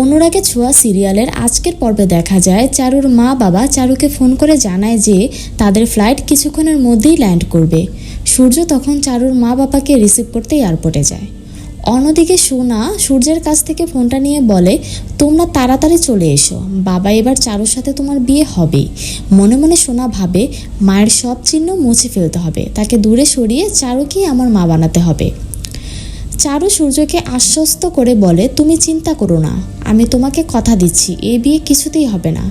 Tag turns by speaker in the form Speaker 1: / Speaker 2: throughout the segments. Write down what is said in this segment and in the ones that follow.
Speaker 1: অনুরাগে ছোঁয়া সিরিয়ালের আজকের পর্বে দেখা যায়, চারুর মা বাবা চারুকে ফোন করে জানায় যে তাদের ফ্লাইট কিছুক্ষণের মধ্যেই ল্যান্ড করবে। সূর্য তখন চারুর মা বাবাকে রিসিভ করতে এয়ারপোর্টে যায়। অন্যদিকে সোনা সূর্যের কাছ থেকে ফোনটা নিয়ে বলে, তোমরা তাড়াতাড়ি চলে এসো। বাবা এবার চারুর সাথে তোমার বিয়ে হবেই। মনে মনে সোনা ভাবে, মায়ের সব চিহ্ন মুছে ফেলতে হবে। তাকে দূরে সরিয়ে চারুকেই আমার মা বানাতে হবে। চারু সূর্যকে আশ্বস্ত করে বলে, তুমি চিন্তা করো না, আমি তোমাকে কথা দিচ্ছি, এ বিয়ে কিছুতেই হবে না।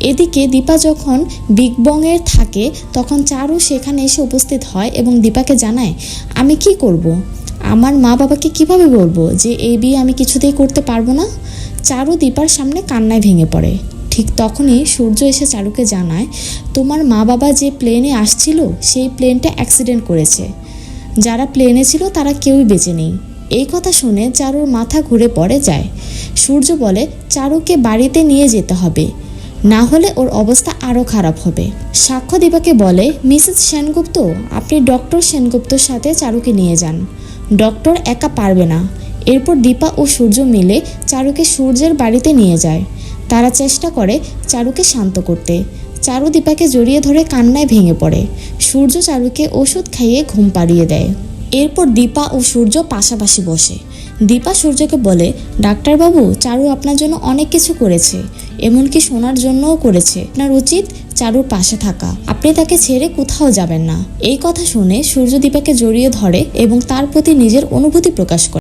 Speaker 1: এদিকে দীপা যখন বিগ বংয়ের থাকে, তখন চারু সেখানে এসে উপস্থিত হয় এবং দীপাকে জানায়, আমি কি করব। আমার মা বাবাকে কীভাবে বলব যে এই বিয়ে আমি কিছুতেই করতে পারব না? চারু দীপার সামনে কান্নায় ভেঙে পড়ে। ঠিক তখনই সূর্য এসে চারুকে জানায়, তোমার মা বাবা যে প্লেনে আসছিল, সেই প্লেনটা অ্যাক্সিডেন্ট করেছে। যারা প্লেনে ছিল তারা কেউই বেঁচে নেই। এই কথা শুনে চারুর মাথা ঘুরে পড়ে যায়। সূর্য বলে, চারুকে বাড়িতে নিয়ে যেতে হবে। না হলে ওর অবস্থা আরও খারাপ হবে। সাক্ষ্য দীপাকে বলে, মিসেস সেনগুপ্ত, আপনি ডক্টর সেনগুপ্তর সাথে চারুকে নিয়ে যান। ডক্টর একা পারবে না। এরপর দীপা ও সূর্য মিলে চারুকে সূর্যের বাড়িতে নিয়ে যায়। তারা চেষ্টা করে চারুকে শান্ত করতে। চারু দীপাকে জড়িয়ে ধরে কান্নায় ভেঙে পড়ে। সূর্য চারুকে ওষুধ খাইয়ে ঘুম পাড়িয়ে দেয়। এরপর দীপা ও সূর্য পাশাপাশি বসে। দীপা সূর্যকে বলে, ডাক্তারবাবু, চারু আপনার জন্য অনেক কিছু করেছে। এমনকি শোনার জন্যও করেছে। আপনার উচিত চারুর পাশে থাকা। আপনি তাকে ছেড়ে কোথাও যাবেন না। এই কথা শুনে সূর্য দীপাকে জড়িয়ে ধরে এবং তার প্রতি নিজের অনুভূতি প্রকাশ করে।